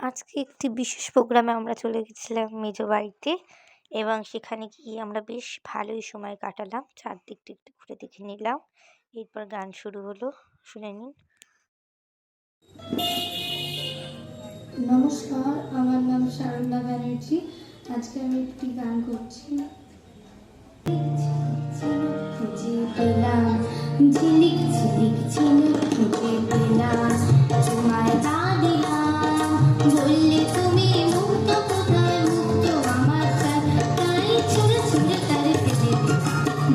আজকে একটি বিশেষ প্রোগ্রামে আমরা চলে গেছিলাম মেজ বাড়িতে এবং সেখানে গিয়ে আমরা বেশ ভালোই সময় কাটালাম চারদিকটা একটু ঘুরে দেখে নিলাম এরপর গান শুরু হলো শুনে নিন নমস্কার আমার নাম সারন্দা ব্যানার্জি আজকে আমি একটি গান করছি ঝিলিক ঝিলিক ঝিলিক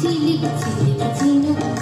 ঝিলিক ঝিলিক ঝিনুক